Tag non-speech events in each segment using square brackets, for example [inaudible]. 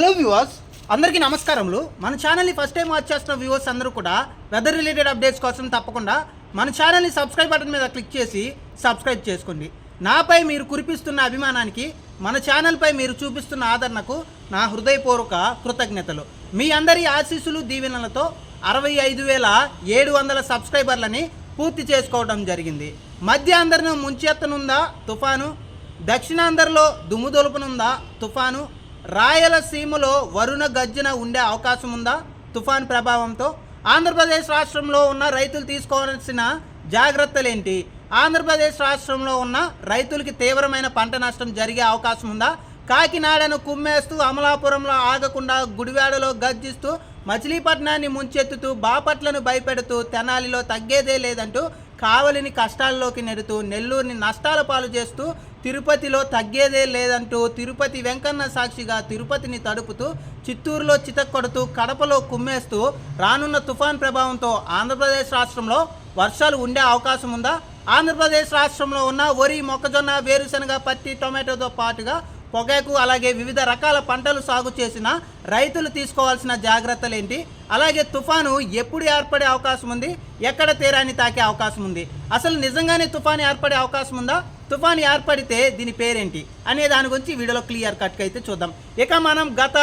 Hello viewers అందరికీ నమస్కారములు. మన ఛానల్ని ఫస్ట్ టైం వాచ్ చేస్తున్న వ్యూవర్స్ అందరూ కూడా వెదర్ రిలేటెడ్ అప్డేట్స్ కోసం తప్పకుండా మన ఛానల్ని సబ్స్క్రైబ్ బటన్ మీద క్లిక్ చేసి సబ్స్క్రైబ్ చేసుకోండి. నాపై మీరు కురిపిస్తున్న అభిమానానికి మన ఛానల్పై మీరు చూపిస్తున్న ఆదరణకు నా హృదయపూర్వక కృతజ్ఞతలు. మీ అందరి ఆశీస్సులు దీవెనలతో అరవై ఐదు వేల ఏడు వందల సబ్స్క్రైబర్లని పూర్తి చేసుకోవడం జరిగింది. మధ్య అందరిని ముంచెత్తనుందా తుఫాను? దక్షిణాంధ్రలో దుమ్ముదొలుపునుందా తుఫాను? రాయలసీమలో వరుణ గర్జన ఉండే అవకాశం ఉందా? తుఫాన్ ప్రభావంతో ఆంధ్రప్రదేశ్ రాష్ట్రంలో ఉన్న రైతులు తీసుకోవాల్సిన జాగ్రత్తలేంటి ఆంధ్రప్రదేశ్ రాష్ట్రంలో ఉన్న రైతులకి తీవ్రమైన పంట నష్టం జరిగే అవకాశం ఉందా? కాకినాడను కుమ్మేస్తూ అమలాపురంలో ఆగకుండా గుడివాడలో గర్జిస్తూ మచిలీపట్నాన్ని ముంచెత్తుతూ బాపట్లను భయపెడుతూ తెనాలిలో తగ్గేదే లేదంటూ కావలిని కష్టాల్లోకి నెడుతూ నెల్లూరుని నష్టాల పాలు చేస్తూ తిరుపతిలో తగ్గేదే లేదంటూ తిరుపతి వెంకన్న సాక్షిగా తిరుపతిని తడుపుతూ చిత్తూరులో చితక్కొడుతూ కడపలో కుమ్మేస్తూ రానున్న తుఫాన్ ప్రభావంతో ఆంధ్రప్రదేశ్ రాష్ట్రంలో వర్షాలు ఉండే అవకాశం ఉందా? ఆంధ్రప్రదేశ్ రాష్ట్రంలో ఉన్న వరి మొక్కజొన్న వేరుశనగ పత్తి టొమాటోతో పాటుగా పొగాకు అలాగే వివిధ రకాల పంటలు సాగు చేసిన రైతులు తీసుకోవాల్సిన జాగ్రత్తలు ఏంటి అలాగే తుఫాను ఎప్పుడు ఏర్పడే అవకాశం ఉంది? ఎక్కడ తీరాన్ని తాకే అవకాశం ఉంది? అసలు నిజంగానే తుఫాను ఏర్పడే అవకాశం ఉందా? తుఫాను ఏర్పడితే దీని పేరేంటి? అనే దాని గురించి వీడియోలో క్లియర్ కట్గా అయితే చూద్దాం. ఇక మనం గత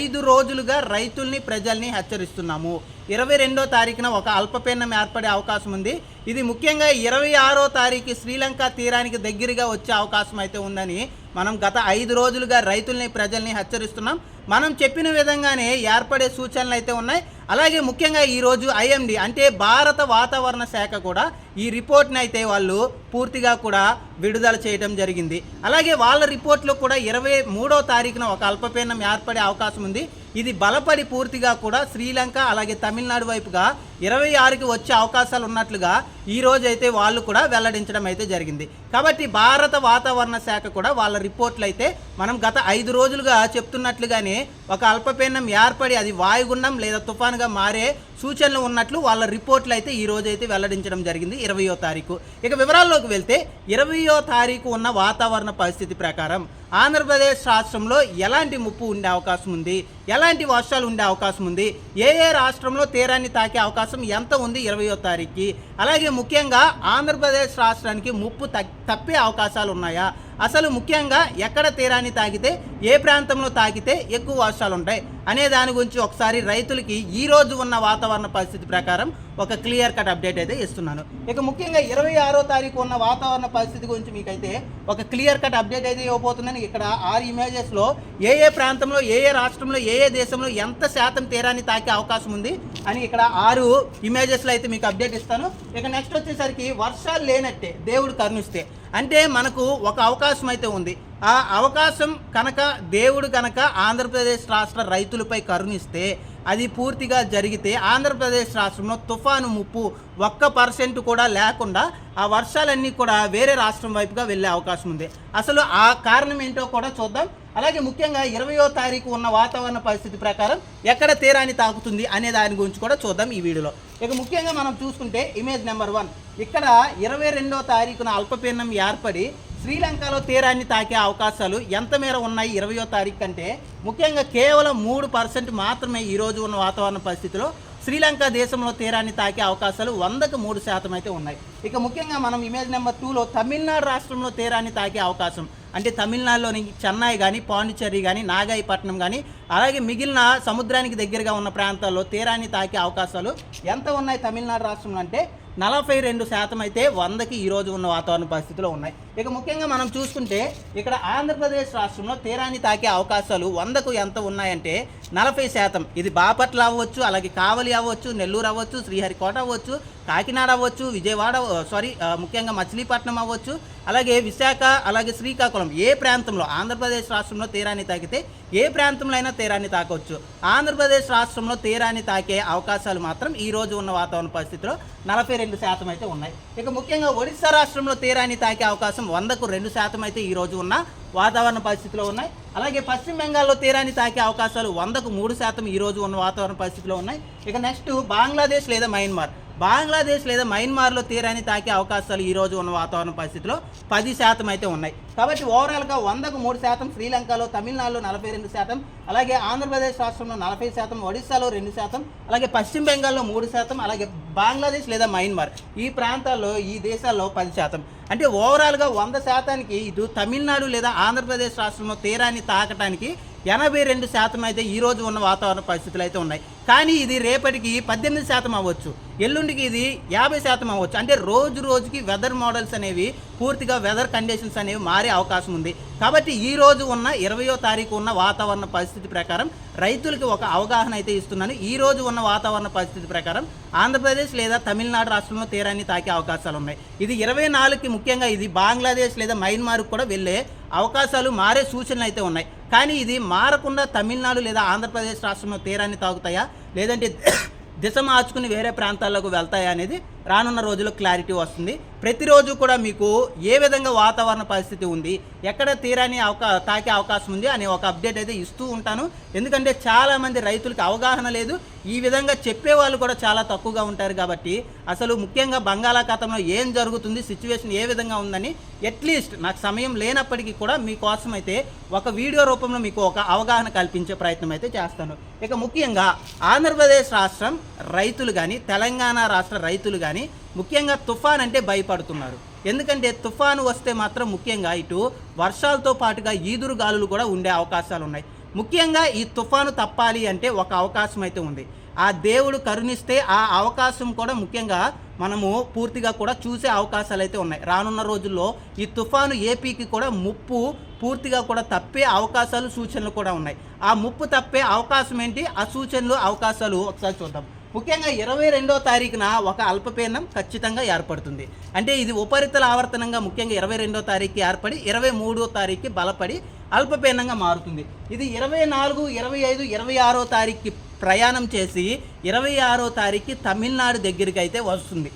ఐదు రోజులుగా రైతుల్ని ప్రజల్ని హెచ్చరిస్తున్నాము. ఇరవై రెండో తారీఖున ఒక అల్పపీడనం ఏర్పడే అవకాశం ఉంది. ఇది ముఖ్యంగా ఇరవై ఆరో తారీఖు శ్రీలంక తీరానికి దగ్గరగా వచ్చే అవకాశం అయితే ఉందని మనం గత ఐదు రోజులుగా రైతుల్ని ప్రజల్ని హెచ్చరిస్తున్నాం. మనం చెప్పిన విధంగానే ఏర్పడే సూచనలు అయితే ఉన్నాయి. అలాగే ముఖ్యంగా ఈరోజు ఐఎండి అంటే భారత వాతావరణ శాఖ కూడా ఈ రిపోర్ట్ని అయితే వాళ్ళు పూర్తిగా కూడా విడుదల చేయడం జరిగింది. అలాగే వాళ్ళ రిపోర్ట్లో కూడా ఇరవై మూడో తారీఖున ఒక అల్పపీడనం ఏర్పడే అవకాశం ఉంది. ఇది బలపడి పూర్తిగా కూడా శ్రీలంక అలాగే తమిళనాడు వైపుగా ఇరవై ఆరుకి వచ్చే అవకాశాలు ఉన్నట్లుగా ఈ రోజు అయితే వాళ్ళు కూడా వెల్లడించడం అయితే జరిగింది. కాబట్టి భారత వాతావరణ శాఖ కూడా వాళ్ళ రిపోర్ట్లు అయితే మనం గత ఐదు రోజులుగా చెప్తున్నట్లుగానే ఒక అల్పపీడనం ఏర్పడి అది వాయుగుండం లేదా తుఫానుగా మారే సూచనలు ఉన్నట్లు వాళ్ళ రిపోర్ట్లు అయితే ఈ రోజు అయితే వెల్లడించడం జరిగింది ఇరవయో తారీఖు. ఇక వివరాల్లోకి వెళ్తే ఇరవయో తారీఖు ఉన్న వాతావరణ పరిస్థితి ప్రకారం ఆంధ్రప్రదేశ్ రాష్ట్రంలో ఎలాంటి ముప్పు ఉండే అవకాశం ఉంది? ఎలాంటి వర్షాలు ఉండే అవకాశం ఉంది? ఏ ఏ రాష్ట్రంలో తీరాన్ని తాకే అవకాశం ఎంత ఉంది ఇరవయో తారీఖుకి? అలాగే ముఖ్యంగా ఆంధ్రప్రదేశ్ రాష్ట్రానికి ముప్పు తగ్- తప్పే అవకాశాలు ఉన్నాయా? అసలు ముఖ్యంగా ఎక్కడ తీరాన్ని తాకితే ఏ ప్రాంతంలో తాకితే ఎక్కువ వర్షాలు ఉంటాయి అనే దాని గురించి ఒకసారి రైతులకి ఈ రోజు ఉన్న వాతావరణ పరిస్థితి ప్రకారం ఒక క్లియర్ కట్ అప్డేట్ అయితే ఇస్తున్నాను. ఇక ముఖ్యంగా ఇరవై ఆరో తారీఖు ఉన్న వాతావరణ పరిస్థితి గురించి మీకైతే ఒక క్లియర్ కట్ అప్డేట్ అయితే ఇవ్వబోతున్నాను. ఇక్కడ ఆరు ఇమేజెస్లో ఏ ఏ ప్రాంతంలో ఏ ఏ రాష్ట్రంలో ఏ ఏ దేశంలో ఎంత శాతం తీరాన్ని తాకే అవకాశం ఉంది అని ఇక్కడ ఆరు ఇమేజెస్లో అయితే మీకు అప్డేట్ ఇస్తాను. ఇక నెక్స్ట్ వచ్చేసరికి వర్షాలు లేనట్టే దేవుడు కరుణిస్తే. అంటే మనకు ఒక అవకాశం అయితే ఉంది. ఆ అవకాశం కనుక దేవుడు కనుక ఆంధ్రప్రదేశ్ రాష్ట్ర రైతులపై కరుణిస్తే అది పూర్తిగా జరిగితే ఆంధ్రప్రదేశ్ రాష్ట్రంలో తుఫాను ముప్పు ఒక్క పర్సెంట్ కూడా లేకుండా ఆ వర్షాలన్నీ కూడా వేరే రాష్ట్రం వైపుగా వెళ్ళే అవకాశం ఉంది. అసలు ఆ కారణం ఏంటో కూడా చూద్దాం. అలాగే ముఖ్యంగా ఇరవయో తారీఖు ఉన్న వాతావరణ పరిస్థితి ప్రకారం ఎక్కడ తీరాన్ని తాకుతుంది అనే దాని గురించి కూడా చూద్దాం ఈ వీడియోలో. ఇక ముఖ్యంగా మనం చూసుకుంటే ఇమేజ్ నెంబర్ వన్. ఇక్కడ ఇరవై రెండో తారీఖున అల్పపీడనం ఏర్పడి శ్రీలంకలో తీరాన్ని తాకే అవకాశాలు ఎంత మేర ఉన్నాయి ఇరవయో తారీఖు కంటే? ముఖ్యంగా కేవలం మూడు పర్సెంట్ మాత్రమే ఈరోజు ఉన్న వాతావరణ పరిస్థితిలో శ్రీలంక దేశంలో తీరాన్ని తాకే అవకాశాలు వందకు మూడు శాతం అయితే ఉన్నాయి. ఇక ముఖ్యంగా మనం ఇమేజ్ నెంబర్ టూలో తమిళనాడు రాష్ట్రంలో తీరాన్ని తాకే అవకాశం. అంటే తమిళనాడులోని చెన్నై కానీ పాండిచ్చేరి కానీ నాగాయపట్నం కానీ అలాగే మిగిలిన సముద్రానికి దగ్గరగా ఉన్న ప్రాంతాల్లో తీరాన్ని తాకే అవకాశాలు ఎంత ఉన్నాయి తమిళనాడు రాష్ట్రంలో అంటే నలభై రెండు శాతం అయితే వందకి ఈరోజు ఉన్న వాతావరణ పరిస్థితిలో ఉన్నాయి. ఇక ముఖ్యంగా మనం చూసుకుంటే ఇక్కడ ఆంధ్రప్రదేశ్ రాష్ట్రంలో తీరాన్ని తాకే అవకాశాలు వందకు ఎంత ఉన్నాయంటే నలభై శాతం. ఇది బాపట్ల అవ్వచ్చు అలాగే కావలి అవ్వచ్చు నెల్లూరు అవ్వచ్చు శ్రీహరికోట అవ్వచ్చు కాకినాడ అవ్వచ్చు విజయవాడ సారీ ముఖ్యంగా మచిలీపట్నం అవ్వచ్చు అలాగే విశాఖ అలాగే శ్రీకాకుళం ఏ ప్రాంతంలో ఆంధ్రప్రదేశ్ రాష్ట్రంలో తీరాన్ని తాకితే ఏ ప్రాంతంలో అయినా తీరాన్ని తాకవచ్చు ఆంధ్రప్రదేశ్ రాష్ట్రంలో తీరాన్ని తాకే అవకాశాలు మాత్రం ఈ రోజు ఉన్న వాతావరణ పరిస్థితిలో నలభై రెండు శాతం అయితే ఉన్నాయి. ఇక ముఖ్యంగా ఒడిశా రాష్ట్రంలో తీరాన్ని తాకే అవకాశం వందకు రెండు శాతం అయితే ఈ రోజు ఉన్న వాతావరణ పరిస్థితిలో ఉన్నాయి. అలాగే పశ్చిమ బెంగాల్లో తీరాన్ని తాకే అవకాశాలు వందకు మూడు శాతం ఈ రోజు ఉన్న వాతావరణ పరిస్థితిలో ఉన్నాయి. ఇక నెక్స్ట్ బంగ్లాదేశ్ లేదా మయన్మార్. బంగ్లాదేశ్ లేదా మయన్మార్లో తీరాన్ని తాకే అవకాశాలు ఈ రోజు ఉన్న వాతావరణ పరిస్థితిలో పది శాతం అయితే ఉన్నాయి. కాబట్టి ఓవరాల్గా వందకు మూడు శాతం శ్రీలంకలో తమిళనాడులో నలభై రెండు శాతం అలాగే ఆంధ్రప్రదేశ్ రాష్ట్రంలో నలభై శాతం ఒడిశాలో రెండు శాతం అలాగే పశ్చిమ బెంగాల్లో మూడు శాతం అలాగే బంగ్లాదేశ్ లేదా మయన్మార్ ఈ ప్రాంతాల్లో ఈ దేశాల్లో పది శాతం. అంటే ఓవరాల్గా వంద శాతానికి ఇటు తమిళనాడు లేదా ఆంధ్రప్రదేశ్ రాష్ట్రంలో తీరాన్ని తాకటానికి ఎనభై రెండు శాతం అయితే ఈ రోజు ఉన్న వాతావరణ పరిస్థితులు అయితే ఉన్నాయి. కానీ ఇది రేపటికి పద్దెనిమిది శాతం అవ్వచ్చు. ఎల్లుండికి ఇది యాభై శాతం అవ్వచ్చు. అంటే రోజు రోజుకి వెదర్ మోడల్స్ అనేవి పూర్తిగా వెదర్ కండిషన్స్ అనేవి మారే అవకాశం ఉంది. కాబట్టి ఈ రోజు ఉన్న ఇరవయో తారీఖు ఉన్న వాతావరణ పరిస్థితి ప్రకారం రైతులకి ఒక అవగాహన అయితే ఇస్తున్నాను. ఈ రోజు ఉన్న వాతావరణ పరిస్థితి ప్రకారం ఆంధ్రప్రదేశ్ లేదా తమిళనాడు రాష్ట్రంలో తీరాన్ని తాకే అవకాశాలు ఉన్నాయి. ఇది ఇరవై నాలుగుకి ముఖ్యంగా ఇది బంగ్లాదేశ్ లేదా మయన్మార్కు కూడా వెళ్ళే అవకాశాలు మారే సూచనలు అయితే ఉన్నాయి. కానీ ఇది మారకుండా తమిళనాడు లేదా ఆంధ్రప్రదేశ్ రాష్ట్రంలో తీరాన్ని తాగుతాయా లేదంటే [coughs] దిశ మార్చుకుని వేరే ప్రాంతాలకు వెళ్తాయా అనేది రానున్న రోజుల్లో క్లారిటీ వస్తుంది. ప్రతిరోజు కూడా మీకు ఏ విధంగా వాతావరణ పరిస్థితి ఉంది ఎక్కడ తీరాన్ని అవకా తాకే అవకాశం ఉంది అనే ఒక అప్డేట్ అయితే ఇస్తూ ఉంటాను. ఎందుకంటే చాలామంది రైతులకు అవగాహన లేదు. ఈ విధంగా చెప్పే వాళ్ళు కూడా చాలా తక్కువగా ఉంటారు కాబట్టి అసలు ముఖ్యంగా బంగాళాఖాతంలో ఏం జరుగుతుంది సిచ్యువేషన్ ఏ విధంగా ఉందని అట్లీస్ట్ నాకు సమయం లేనప్పటికీ కూడా మీకోసం అయితే ఒక వీడియో రూపంలో మీకు ఒక అవగాహన కల్పించే ప్రయత్నం అయితే చేస్తాను. ఇక ముఖ్యంగా ఆంధ్రప్రదేశ్ రాష్ట్రం రైతులు కానీ తెలంగాణ రాష్ట్ర రైతులు కానీ ముఖ్యంగా తుఫాన్ అంటే భయపడుతున్నారు. ఎందుకంటే తుఫాను వస్తే మాత్రం ముఖ్యంగా ఇటు వర్షాలతో పాటుగా ఈదురు గాలులు కూడా ఉండే అవకాశాలు ఉన్నాయి. ముఖ్యంగా ఈ తుఫాను తప్పాలి అంటే ఒక అవకాశం అయితే ఉంది. ఆ దేవుడు కరుణిస్తే ఆ అవకాశం కూడా ముఖ్యంగా మనము పూర్తిగా కూడా చూసే అవకాశాలు అయితే ఉన్నాయి. రానున్న రోజుల్లో ఈ తుఫాను ఏపీకి కూడా ముప్పు పూర్తిగా కూడా తప్పే అవకాశాలు సూచనలు కూడా ఉన్నాయి. ఆ ముప్పు తప్పే అవకాశం ఏంటి? ఆ సూచనలు అవకాశాలు ఒకసారి చూద్దాం. ముఖ్యంగా ఇరవై రెండో తారీఖున ఒక అల్పపీడనం ఖచ్చితంగా ఏర్పడుతుంది. అంటే ఇది ఉపరితల ఆవర్తనంగా ముఖ్యంగా ఇరవై రెండో తారీఖు ఏర్పడి ఇరవై మూడో తారీఖుకి బలపడి అల్పపీడనంగా మారుతుంది. ఇది ఇరవై నాలుగు ఇరవై ఐదు ఇరవై ఆరో తారీఖుకి ప్రయాణం చేసి ఇరవై ఆరో తారీఖు తమిళనాడు దగ్గరికి అయితే వస్తుంది.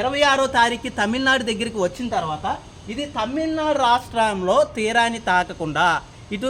ఇరవై ఆరో తారీఖు తమిళనాడు దగ్గరికి వచ్చిన తర్వాత ఇది తమిళనాడు రాష్ట్రంలో తీరాన్ని తాకకుండా ఇటు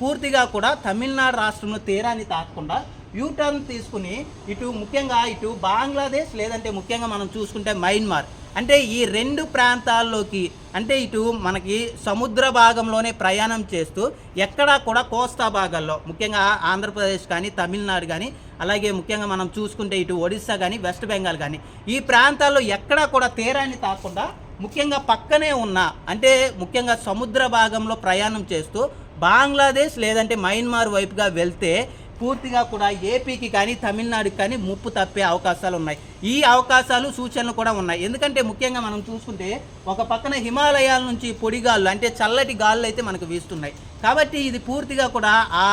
పూర్తిగా కూడా తమిళనాడు రాష్ట్రంలో తీరాన్ని తాకకుండా యూటర్న్ తీసుకుని ఇటు ముఖ్యంగా ఇటు బంగ్లాదేశ్ లేదంటే ముఖ్యంగా మనం చూసుకుంటే మయన్మార్ అంటే ఈ రెండు ప్రాంతాల్లోకి అంటే ఇటు మనకి సముద్ర భాగంలోనే ప్రయాణం చేస్తూ ఎక్కడా కూడా కోస్తా భాగాల్లో ముఖ్యంగా ఆంధ్రప్రదేశ్ కానీ తమిళనాడు కానీ అలాగే ముఖ్యంగా మనం చూసుకుంటే ఇటు ఒడిస్సా కానీ వెస్ట్ బెంగాల్ కానీ ఈ ప్రాంతాల్లో ఎక్కడా కూడా తీరాన్ని తాకుండా ముఖ్యంగా పక్కనే ఉన్న అంటే ముఖ్యంగా సముద్ర భాగంలో ప్రయాణం చేస్తూ బంగ్లాదేశ్ లేదంటే మయన్మార్ వైపుగా వెళ్తే పూర్తిగా కూడా ఏపీకి కానీ తమిళనాడుకి కానీ ముప్పు తప్పే అవకాశాలు ఉన్నాయి. ఈ అవకాశాలు సూచనలు కూడా ఉన్నాయి. ఎందుకంటే ముఖ్యంగా మనం చూసుకుంటే ఒక పక్కన హిమాలయాల నుంచి పొడిగాళ్ళు అంటే చల్లటి గాళ్ళు అయితే మనకు వీస్తున్నాయి. కాబట్టి ఇది పూర్తిగా కూడా ఆ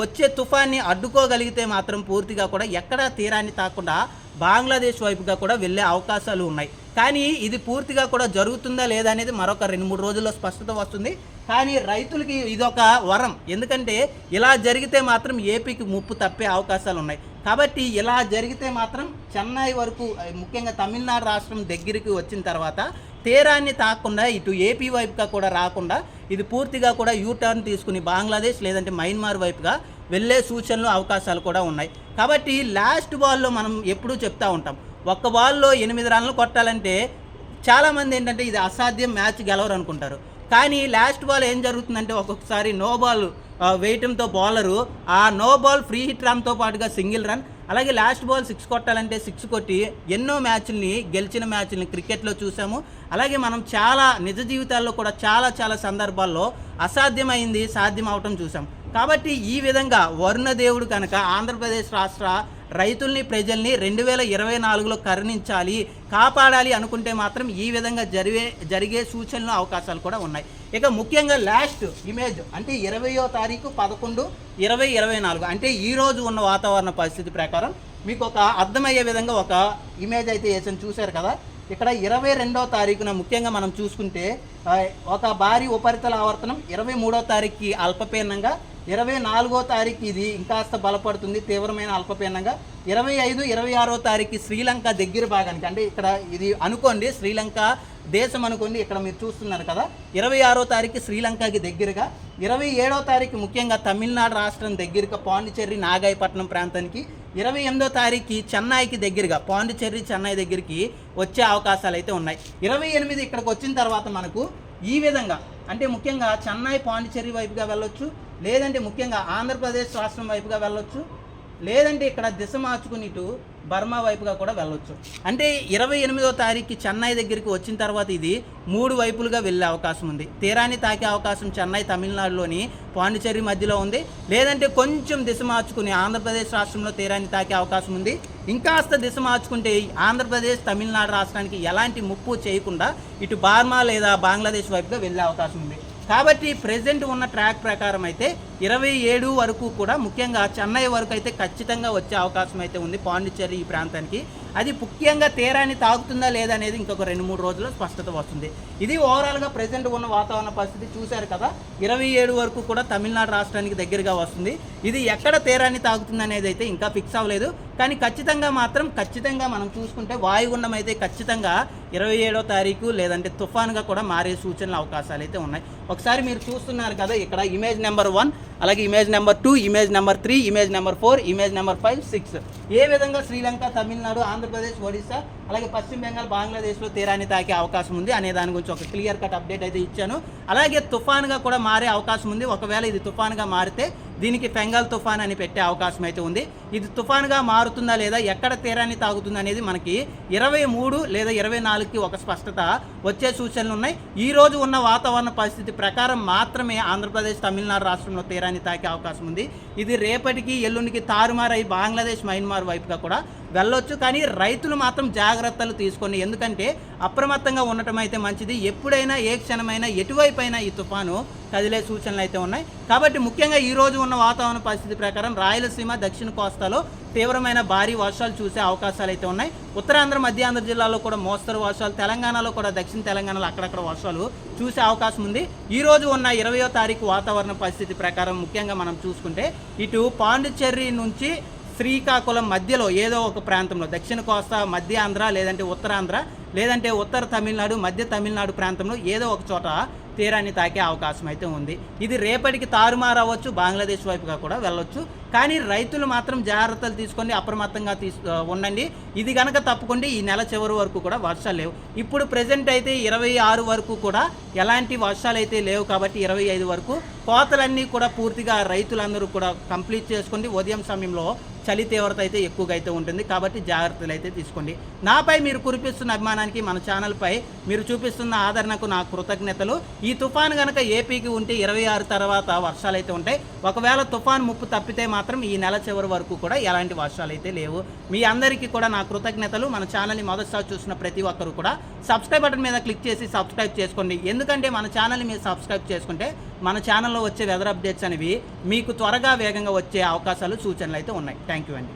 వచ్చే తుఫాన్ని అడ్డుకోగలిగితే మాత్రం పూర్తిగా కూడా ఎక్కడా తీరాన్ని తాకుండా బంగ్లాదేశ్ వైపుగా కూడా వెళ్ళే అవకాశాలు ఉన్నాయి. కానీ ఇది పూర్తిగా కూడా జరుగుతుందా లేదా అనేది మరొక రెండు మూడు రోజుల్లో స్పష్టత వస్తుంది. కానీ రైతులకి ఇదొక వరం. ఎందుకంటే ఇలా జరిగితే మాత్రం ఏపీకి ముప్పు తప్పే అవకాశాలు ఉన్నాయి. కాబట్టి ఇలా జరిగితే మాత్రం చెన్నై వరకు ముఖ్యంగా తమిళనాడు రాష్ట్రం దగ్గరికి వచ్చిన తర్వాత తీరాన్ని తాకుండా ఇటు ఏపీ వైపుగా కూడా రాకుండా ఇది పూర్తిగా కూడా యూటర్న్ తీసుకుని బంగ్లాదేశ్ లేదంటే మయన్మార్ వైపుగా వెళ్ళే సూచనలు అవకాశాలు కూడా ఉన్నాయి. కాబట్టి లాస్ట్ బాల్లో మనం ఎప్పుడూ చెప్తా ఉంటాం. ఒక్క బాల్లో ఎనిమిది రన్లు కొట్టాలంటే చాలామంది ఏంటంటే ఇది అసాధ్యం మ్యాచ్ గెలవరు అనుకుంటారు. కానీ లాస్ట్ బాల్ ఏం జరుగుతుందంటే ఒక్కొక్కసారి నో బాల్ వేయటంతో బౌలరు ఆ నో బాల్ ఫ్రీ హిట్ రన్తో పాటుగా సింగిల్ రన్ అలాగే లాస్ట్ బాల్ సిక్స్ కొట్టాలంటే సిక్స్ కొట్టి ఎన్నో మ్యాచ్ల్ని గెలిచిన మ్యాచ్ల్ని క్రికెట్లో చూసాము. అలాగే మనం చాలా నిజ జీవితాల్లో కూడా చాలా చాలా సందర్భాల్లో అసాధ్యమైంది సాధ్యం అవటం చూసాం. కాబట్టి ఈ విధంగా వరుణ దేవుడు కనుక ఆంధ్రప్రదేశ్ రాష్ట్ర రైతుల్ని ప్రజల్ని రెండు వేల ఇరవై నాలుగులో కరుణించాలి కాపాడాలి అనుకుంటే మాత్రం ఈ విధంగా జరిగే జరిగే సూచనలు అవకాశాలు కూడా ఉన్నాయి. ఇక ముఖ్యంగా లాస్ట్ ఇమేజ్ అంటే ఇరవయో తారీఖు పదకొండు ఇరవై ఇరవై నాలుగు. అంటే ఈ రోజు ఉన్న వాతావరణ పరిస్థితి ప్రకారం మీకు ఒక అర్థమయ్యే విధంగా ఒక ఇమేజ్ అయితే వేసాను. చూశారు కదా? ఇక్కడ ఇరవై రెండో తారీఖున ముఖ్యంగా మనం చూసుకుంటే ఒక భారీ ఉపరితల ఆవర్తనం ఇరవై మూడో తారీఖుకి అల్పపీడనంగా ఇరవై నాలుగో తారీఖు ఇది ఇంకాస్త బలపడుతుంది తీవ్రమైన అల్పపీడనంగా ఇరవై ఐదు ఇరవై ఆరో తారీఖు శ్రీలంక దగ్గర భాగానికి అంటే ఇక్కడ ఇది అనుకోండి శ్రీలంక దేశం అనుకోండి ఇక్కడ మీరు చూస్తున్నారు కదా. ఇరవై ఆరో తారీఖు శ్రీలంకకి దగ్గరగా ఇరవై ఏడో తారీఖు ముఖ్యంగా తమిళనాడు రాష్ట్రం దగ్గరగా పాండిచ్చేరి నాగాయపట్నం ప్రాంతానికి ఇరవై ఎనిమిదో తారీఖు చెన్నైకి దగ్గరగా పాండిచ్చేరి చెన్నై దగ్గరికి వచ్చే అవకాశాలు అయితే ఉన్నాయి. ఇరవై ఎనిమిది ఇక్కడికి వచ్చిన తర్వాత మనకు ఈ విధంగా అంటే ముఖ్యంగా చెన్నై పాండిచ్చేరి వైపుగా వెళ్ళొచ్చు లేదంటే ముఖ్యంగా ఆంధ్రప్రదేశ్ రాష్ట్రం వైపుగా వెళ్ళొచ్చు లేదంటే ఇక్కడ దిశ మార్చుకుని ఇటు బర్మా వైపుగా కూడా వెళ్ళొచ్చు. అంటే ఇరవై ఎనిమిదో తారీఖు చెన్నై దగ్గరికి వచ్చిన తర్వాత ఇది మూడు వైపులుగా వెళ్ళే అవకాశం ఉంది. తీరాన్ని తాకే అవకాశం చెన్నై తమిళనాడులోని పాండిచేరి మధ్యలో ఉంది. లేదంటే కొంచెం దిశ మార్చుకుని ఆంధ్రప్రదేశ్ రాష్ట్రంలో తీరాన్ని తాకే అవకాశం ఉంది. ఇంకాస్త దిశ మార్చుకుంటే ఆంధ్రప్రదేశ్ తమిళనాడు రాష్ట్రానికి ఎలాంటి ముప్పు చేయకుండా ఇటు బార్మా లేదా బంగ్లాదేశ్ వైపుగా వెళ్ళే అవకాశం ఉంది. కాబట్టి ప్రెజెంట్ ఉన్న ట్రాక్ ప్రకారం అయితే ఇరవై ఏడు వరకు కూడా ముఖ్యంగా చెన్నై వరకు అయితే ఖచ్చితంగా వచ్చే అవకాశం అయితే ఉంది పాండిచ్చేరి ఈ ప్రాంతానికి. అది ముఖ్యంగా తీరాన్ని తాగుతుందా లేదా అనేది ఇంకొక రెండు మూడు రోజుల్లో స్పష్టత వస్తుంది. ఇది ఓవరాల్గా ప్రెజెంట్ ఉన్న వాతావరణ పరిస్థితి చూశారు కదా. ఇరవై ఏడు వరకు కూడా తమిళనాడు రాష్ట్రానికి దగ్గరగా వస్తుంది. ఇది ఎక్కడ తీరాన్ని తాగుతుంది అనేది అయితే ఇంకా ఫిక్స్ అవ్వలేదు. కానీ ఖచ్చితంగా మాత్రం ఖచ్చితంగా మనం చూసుకుంటే వాయుగుండం అయితే ఖచ్చితంగా ఇరవై ఏడో తారీఖు లేదంటే తుఫాన్గా కూడా మారే సూచనల అవకాశాలు అయితే ఉన్నాయి. ఒకసారి మీరు చూస్తున్నారు కదా ఇక్కడ ఇమేజ్ నెంబర్ వన్ అలాగే image number two image number three image number four image number five six ఏ విధంగా శ్రీలంక తమిళనాడు ఆంధ్రప్రదేశ్ ఒడిశా అలాగే పశ్చిమ బెంగాల్ బంగ్లాదేశ్లో తీరాన్ని తాకే అవకాశం ఉంది అనే దాని గురించి ఒక క్లియర్ కట్ అప్డేట్ అయితే ఇచ్చాను. అలాగే తుఫాన్గా కూడా మారే అవకాశం ఉంది. ఒకవేళ ఇది తుఫాన్గా మారితే దీనికి ఫెంగల్ తుఫాన్ అని పెట్టే అవకాశం అయితే ఉంది. ఇది తుఫాన్గా మారుతుందా లేదా ఎక్కడ తీరాన్ని తాగుతుంది అనేది మనకి ఇరవై మూడు లేదా ఇరవై నాలుగుకి ఒక స్పష్టత వచ్చే సూచనలు ఉన్నాయి. ఈ రోజు ఉన్న వాతావరణ పరిస్థితి ప్రకారం మాత్రమే ఆంధ్రప్రదేశ్ తమిళనాడు రాష్ట్రంలో తీరాన్ని తాకే అవకాశం ఉంది. ఇది రేపటికి ఎల్లుండికి తారుమారై బంగ్లాదేశ్ మయన్మార్ వైపుగా కూడా వెళ్ళొచ్చు కానీ రైతులు మాత్రం జాగ్రత్తలు తీసుకొని ఎందుకంటే అప్రమత్తంగా ఉండటం అయితే మంచిది. ఎప్పుడైనా ఏ క్షణమైనా ఎటువైపు అయినా ఈ తుఫాను కదిలే సూచనలు అయితే ఉన్నాయి. కాబట్టి ముఖ్యంగా ఈ రోజు ఉన్న వాతావరణ పరిస్థితి ప్రకారం రాయలసీమ దక్షిణ కోస్తాలో తీవ్రమైన భారీ వర్షాలు చూసే అవకాశాలు అయితే ఉన్నాయి. ఉత్తరాంధ్ర మధ్యాంధ్ర జిల్లాలో కూడా మోస్తరు వర్షాలు తెలంగాణలో కూడా దక్షిణ తెలంగాణలో అక్కడక్కడ వర్షాలు చూసే అవకాశం ఉంది. ఈ రోజు ఉన్న ఇరవయో తారీఖు వాతావరణ పరిస్థితి ప్రకారం ముఖ్యంగా మనం చూసుకుంటే ఇటు పాండిచ్చేరి నుంచి శ్రీకాకుళం మధ్యలో ఏదో ఒక ప్రాంతంలో దక్షిణ కోస్తా మధ్య ఆంధ్ర లేదంటే ఉత్తరాంధ్ర లేదంటే ఉత్తర తమిళనాడు మధ్య తమిళనాడు ప్రాంతంలో ఏదో ఒక చోట తీరాన్ని తాకే అవకాశం అయితే ఉంది. ఇది రేపటికి తారుమారు బంగ్లాదేశ్ వైపుగా కూడా వెళ్ళొచ్చు. కానీ రైతులు మాత్రం జాగ్రత్తలు తీసుకొని అప్రమత్తంగా తీసు ఉండండి. ఇది కనుక తప్పకుండా ఈ నెల చివరి వరకు కూడా వర్షాలు లేవు. ఇప్పుడు ప్రజెంట్ అయితే ఇరవై ఆరు వరకు కూడా ఎలాంటి వర్షాలు అయితే లేవు కాబట్టి ఇరవై ఐదు వరకు. కోతలన్నీ కూడా పూర్తిగా రైతులందరూ కూడా కంప్లీట్ చేసుకోండి ఉదయం సమయంలో చలి తీవ్రత అయితే ఎక్కువగా అయితే ఉంటుంది. కాబట్టి జాగ్రత్తలు అయితే తీసుకోండి. నాపై మీరు కురిపిస్తున్న అభిమానానికి మన ఛానల్పై మీరు చూపిస్తున్న ఆదరణకు నా కృతజ్ఞతలు. ఈ తుఫాన్ కనుక ఏపీకి ఉంటే ఇరవై ఆరు తర్వాత వర్షాలు అయితే ఉంటాయి. ఒకవేళ తుఫాన్ ముప్పు తప్పితే మాత్రం ఈ నెల చివరి వరకు కూడా ఎలాంటి వర్షాలు అయితే లేవు. మీ అందరికీ కూడా నా కృతజ్ఞతలు. మన ఛానల్ని మొదటిసారి చూసిన ప్రతి ఒక్కరు కూడా సబ్స్క్రైబ్ బటన్ మీద క్లిక్ చేసి సబ్స్క్రైబ్ చేసుకోండి. ఎందుకంటే మన ఛానల్ని మీరు సబ్స్క్రైబ్ చేసుకుంటే మన ఛానల్లో వచ్చే వెదర్ అప్డేట్స్ అనేవి మీకు త్వరగా వేగంగా వచ్చే అవకాశాలు సూచనలు అయితే ఉన్నాయి. థ్యాంక్ యూ అండి.